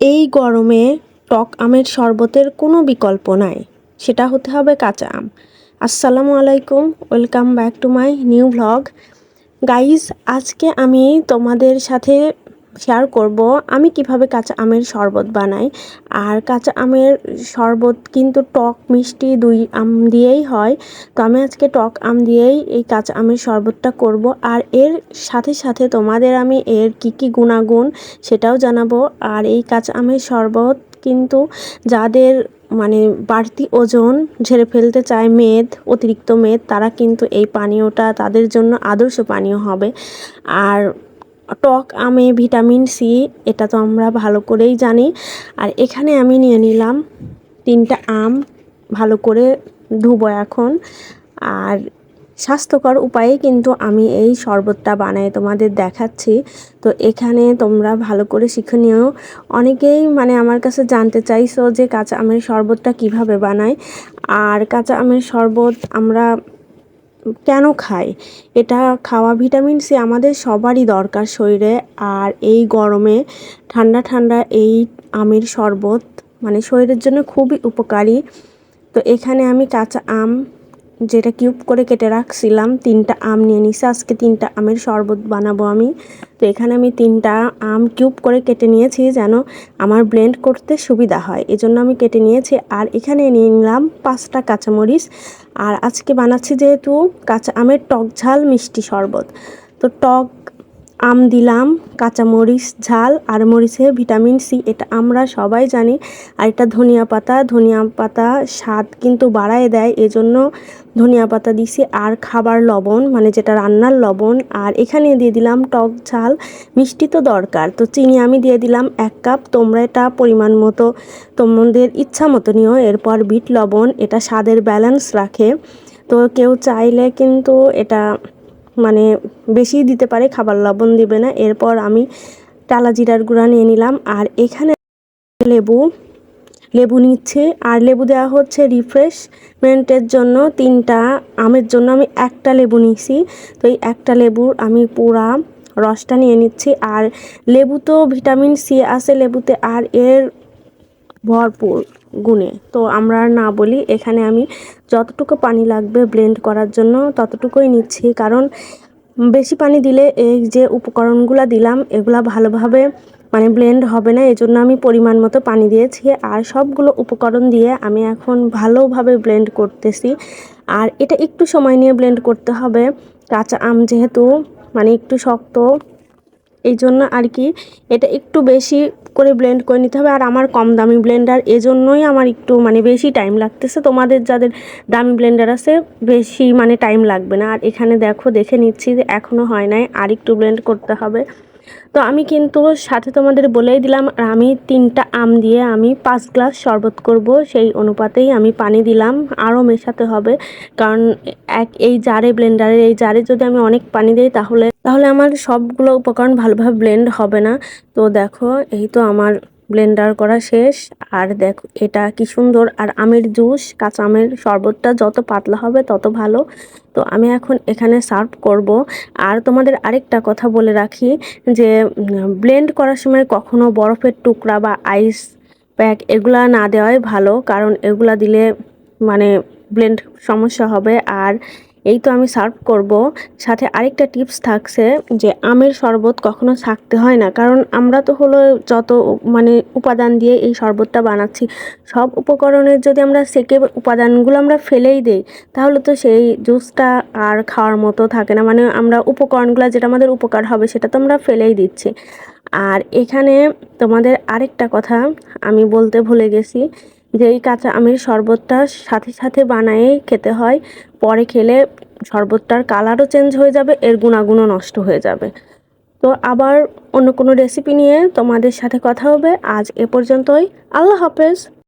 এই গরমে টক আমের শরবতের কোনো বিকল্প নাই। সেটা হতে হবে কাঁচা আম। আসসালামু আলাইকুম, welcome back to my new vlog guys, আজকে আমি তোমাদের সাথে শেয়ার করব, আমি কীভাবে কাঁচা আমের শরবত বানাই। আর কাঁচা আমের শরবত কিন্তু টক, মিষ্টি দুই আম দিয়েই হয়। তো আমি আজকে টক আম দিয়েই এই কাঁচা আমের শরবতটা করব। আর এর সাথে সাথে তোমাদের আমি এর কি কি গুণাগুণ সেটাও জানাব। আর এই কাঁচা আমের শরবত কিন্তু যাদের মানে বাড়তি ওজন, ঝেড়ে ফেলতে চায় মেদ, অতিরিক্ত মেদ, তারা কিন্তু এই পানীয়টা তাদের জন্য আদর্শ পানীয় হবে। আর টক, আমে, ভিটামিন সি, এটা তো আমরা ভালো করেই জানি। আর এখানে আমি নিয়ে নিলাম তিনটা আম, ভালো করে ধুবো এখন। আর স্বাস্থ্যকর উপায়ে কিন্তু আমি এই শরবতটা বানাই, তোমাদের দেখাচ্ছি। তো এখানে তোমরা ভালো করে নিও। অনেকেই মানে আমার কাছে জানতে চাইছো যে কাঁচা আমের শরবতটা কীভাবে বানায় আর কাঁচা আমের শরবত আমরা কেন খায়? এটা খাওয়া ভিটামিন সি আমাদের সবারই দরকার শরীরে। আর এই গরমে ঠান্ডা ঠান্ডা এই আমের শরবত মানে শরীরের জন্য খুবই উপকারী। তো এখানে আমি কাঁচা আম যেটা কিউব করে কেটে রাখছিলাম, তিনটা আম নিয়ে নিছি। আজকে তিনটা আমের শরবত বানাবো আমি। তো এখানে আমি তিনটা আম কিউব করে কেটে নিয়েছি যেন আমার ব্লেন্ড করতে সুবিধা হয়। এজন্য আমি কেটে নিয়েছি আর এখানে নিয়ে নিলাম পাঁচটা কাঁচামরিচ। আর আজকে বানাচ্ছি যেহেতু কাঁচা আমের টক ঝাল মিষ্টি শরবত। তো টক আম দিলাম, কাঁচামরিচ, ঝাল আর মরিচে ভিটামিন সি, এটা আমরা সবাই জানি। আর এটা ধনিয়া পাতা ধনিয়া পাতা স্বাদ কিন্তু বাড়ায় দেয়, এজন্য ধনিয়া পাতা দিছি আর খাবার লবণ মানে যেটা রান্নার লবণ। আর এখানে দিয়ে দিলাম টক ঝাল, মিষ্টি তো দরকার, তো চিনি আমি দিয়ে দিলাম এক কাপ, তোমরা এটা পরিমাণ মতো, তোমাদের ইচ্ছা মতো নিও, এরপর বিট লবণ, এটা স্বাদের ব্যালেন্স রাখে। তো কেউ চাইলে কিন্তু এটা মানে বেশি দিতে পারে, খাবার লবণ দিবে না। এরপর আমি টালা জিরার গুঁড়া নিয়ে নিলাম। আর এখানে লেবু লেবু নিচ্ছে। আর লেবু দেওয়া হচ্ছে রিফ্রেশমেন্টের জন্য তিনটা আমের জন্য আমি একটা লেবু নিছি তো এই একটা লেবুর আমি পুরা রসটা নিয়ে নিচ্ছি। আর লেবু তো ভিটামিন সি আছে লেবুতে। আর এর ভরপুর গুণে। তো আমরা না বলি, এখানে আমি যতটুকু পানি লাগবে ব্লেন্ড করার জন্য ততটুকুই নিচ্ছি। কারণ বেশি পানি দিলে এই যে উপকরণগুলো দিলাম, এগুলা ভালোভাবে মানে ব্লেন্ড হবে না। এজন্য আমি পরিমাণ মতো পানি দিয়েছি। আর সবগুলো উপকরণ দিয়ে আমি এখন ভালোভাবে ব্লেন্ড করতেছি। আর এটা একটু সময় নিয়ে ব্লেন্ড করতে হবে। কাঁচা আম যেহেতু মানে একটু শক্ত এই জন্য আর কি এটা একটু বেশি করে ব্লেন্ড করে নিতে হবে আর আমার কম দামি ব্লেন্ডার এজন্যই আমার একটু মানে বেশি টাইম লাগতেছে। তোমাদের যাদের দামি ব্লেন্ডার আছে, বেশি মানে টাইম লাগবে না। আর এখানে দেখো, দেখে নিচ্ছি যে এখনও হয় নাই আর একটু ব্লেন্ড করতে হবে। তো আমি কিন্তু সাথে তোমাদের বলেই দিলাম আর আমি তিনটা আম দিয়ে আমি পাঁচ গ্লাস শরবত করব। সেই অনুপাতেই আমি পানি দিলাম, আরও মেশাতে হবে। কারণ এক, এই জারে ব্লেন্ডারে এই জারে যদি আমি অনেক পানি দিই তাহলে তাহলে আমার সবগুলো উপকরণ ভালোভাবে ব্লেন্ড হবে না। তো দেখো, এই তো আমার ব্লেন্ডার করা শেষ। আর দেখো, এটা কি সুন্দর। আর আমের জুস, কাঁচা আমের শরবতটা যত পাতলা হবে তত ভালো। তো আমি এখন এখানে সার্ভ করব। আর তোমাদের আরেকটা কথা বলে রাখি, যে ব্লেন্ড করার সময় কখনো বরফের টুকরা বা আইস প্যাক এগুলা না দেওয়াই ভালো। কারণ এগুলা দিলে মানে ব্লেন্ড সমস্যা হবে। আর এই তো আমি সার্ভ করব। সাথে আরেকটা টিপস থাকছে যে আমের শরবত কখনো থাকতে হয় না। কারণ আমরা তো হলো যত মানে উপাদান দিয়ে এই শরবতটা বানাচ্ছি, সব উপকরণের যদি আমরা সেকে উপাদানগুলো আমরা ফেলেই দেই, তাহলে তো সেই জুসটা আর খাওয়ার মতো থাকে না। মানে আমরা উপকরণগুলো যেটা আমাদের উপকার হবে সেটা তো আমরা ফেলেই দিচ্ছি। আর এখানে তোমাদের আরেকটা কথা আমি বলতে ভুলে গেছি। যে এই কাঁচা আমের শরবতটা সাথে সাথে বানায়ে খেতে হয়, পরে খেলে শরবতটার কালারও চেঞ্জ হয়ে যাবে, এর গুণাগুণও নষ্ট হয়ে যাবে। তো আবার অন্য কোনো রেসিপি নিয়ে তোমাদের সাথে কথা হবে। আজ এ পর্যন্তই। আল্লাহ হাফেজ।